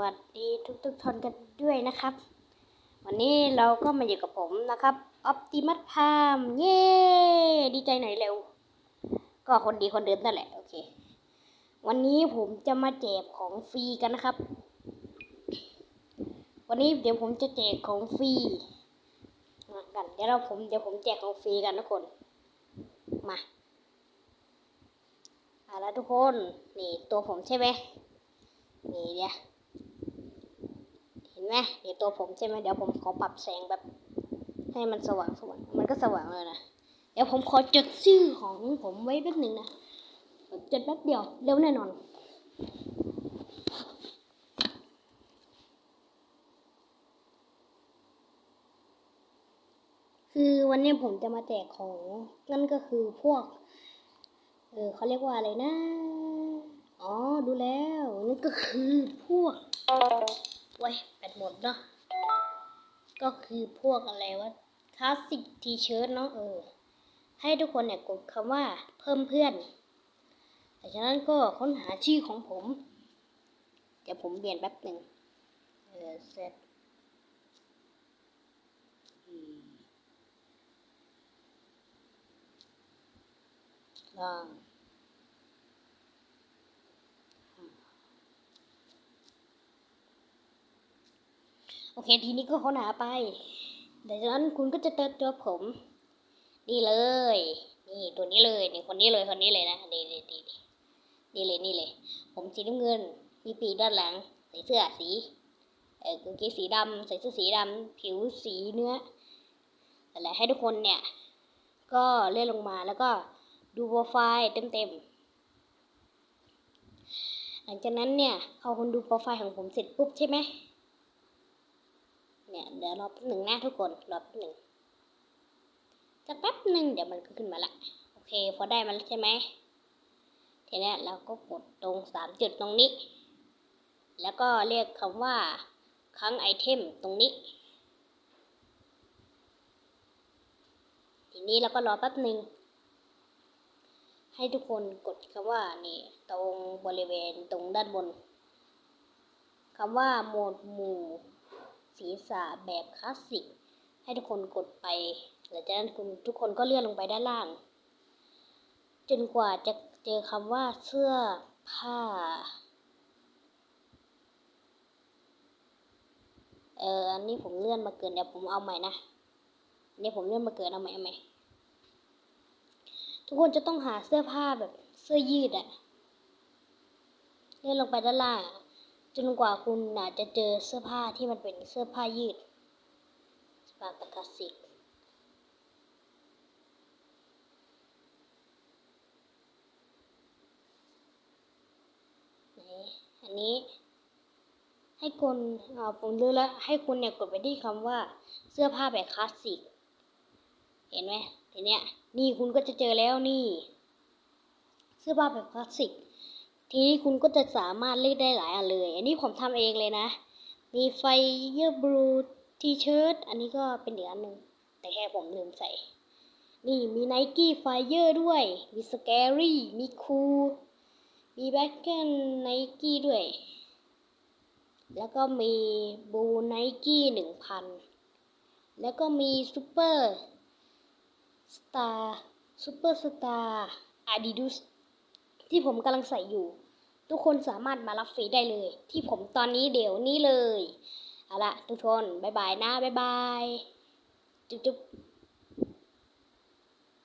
วัสดีทุกทุกๆท่านกันด้วยนะครับ วันนี้เราก็มาอยู่กับผมนะครับออ t ติมัสพามเย้ดีใจหน่อยเร็ว ก็คนดีคนเดิมนั่นแหละ โอเค วันนี้ผมจะมาแจกของฟรีกันนะครับ วันนี้เดี๋ยวผมจะแจกของฟรีมากันเดี๋ยวเราผมเดี๋ยวผมแจกของฟรีกันทุกคน มาเอาละทุกคน นี่ตัวผมใช่ไหมนี่เดี๋ยว ห็นไหมเดี๋ยวตัวผมใช่ไหมเดี๋ยวผมขอปรับแสงแบบ ให้มันสว่างสว่างมันก็สว่างเลยนะเดี๋ยวผมขอจดชื่อของผมไว้แป๊บหนึ่งนะจดแป๊บเดียวเร็วแน่นอนคือวันนี้ผมจะมาแจกของนั่นก็คือพวก เออเขาเรียกว่าอะไรนะ อ๋อ ดูแล้วนั่นก็คือพวก ไว้ยแบตหมดเนาะก็คือพวกอะไรวะคลาสสิกทีเชิร์ตเนาะเออ ให้ทุกคนเนี่ยกดคำว่าเพิ่มเพื่อนแต่ฉะนั้นก็ค้นหาชื่อของผม เดี๋ยวผมเปลี่ยนแป๊บหนึ่งเออเซตล่าง โอเค ทีนี้ก็ค้นหาไปแต่จากนั้นคุณก็จะเจอตัวผม นี่เลย นี่ตัวนี้เลย นี่คนนี้เลย คนนี้เลยนะ นี่นี่นี่นี่เลย นี่เลย ผมสีน้ำเงิน มีปีกด้านหลัง ใส่เสื้อสี เออกางเกงสีดำใส่เสื้อสีดำผิวสีเนื้ออะไรให้ทุกคนเนี่ย ก็เลื่อนลงมาแล้วก็ดูโปรไฟล์เต็มๆหลังจากนั้นเนี่ยพอคุณดูโปรไฟล์ของผมเสร็จปุ๊บใช่ไหม ดี๋ยวรอแป๊บหนึ่งนะทุกคน รอแป๊บหนึ่งจะแป๊บหนึ่งเดี๋ยวมันก็ขึ้นมาละ โอเค พอได้มันแล้วใช่ไหมทีนี้เราก็กดตรงสามจุดตรงนี้ แล้วก็เรียกคำว่าครั้งไอเทมตรงนี้ ทีนี้เราก็รอแป๊บหนึ่งให้ทุกคนกดคำว่านี่ตรงบริเวณตรงด้านบนคำว่าโหมดหมู่ ศีรษะแบบคลาสสิก ให้ทุกคนกดไปหลังจากนั้นคุณทุกคนก็เลื่อนลงไปด้านล่าง จนกว่าจะเจอคำว่าเสื้อผ้า เอออันนี้ผมเลื่อนมาเกินเดี๋ยวผมเอาใหม่นะอันนี้ผมเลื่อนมาเกินเอาใหม่เอาใหม่ทุกคนจะต้องหาเสื้อผ้าแบบเสื้อยืดอะเลื่อนลงไปด้านล่าง จนกว่าคุณอาจจะเจอเสื้อผ้าที่มันเป็นเสื้อผ้ายืดสปาตาคลาสสิกอันนี้ให้คุณอ่าผมรู้แล้ว ให้คุณเนี่ยกดไปที่คำว่าเสื้อผ้าแบบคลาสสิก เห็นไหมทีเนี้ยนี่คุณก็จะเจอแล้วนี่ เสื้อผ้าแบบคลาสสิก ทีนี้คุณก็จะสามารถเลือกได้หลายอันเลย อันนี้ผมทำเองเลยนะ มีไฟเยอร์บลูทีเชิ้ตอันนี้ก็เป็นอีกอันหนึ่งแต่แค่ผมลืมใส่ นี่มีไนกี้ไฟเยอร์ด้วย มีสแกรี่ มีคูมีแบ็กเกนไนกี้ด้วย แล้วก็มีบูไนกี้หนึ่งพัน แล้วก็มีซูเปอร์สตาร์ซูเปอร์สตาร์อาดิดูสที่ผมกำลังใส่อยู่ ทุกคนสามารถมารับฟรีได้เลย ที่ผมตอนนี้เดี๋ยวนี้เลย เอาละทุกคน บ๊ายบายนะ บ๊ายบาย จุ๊บจุ๊บ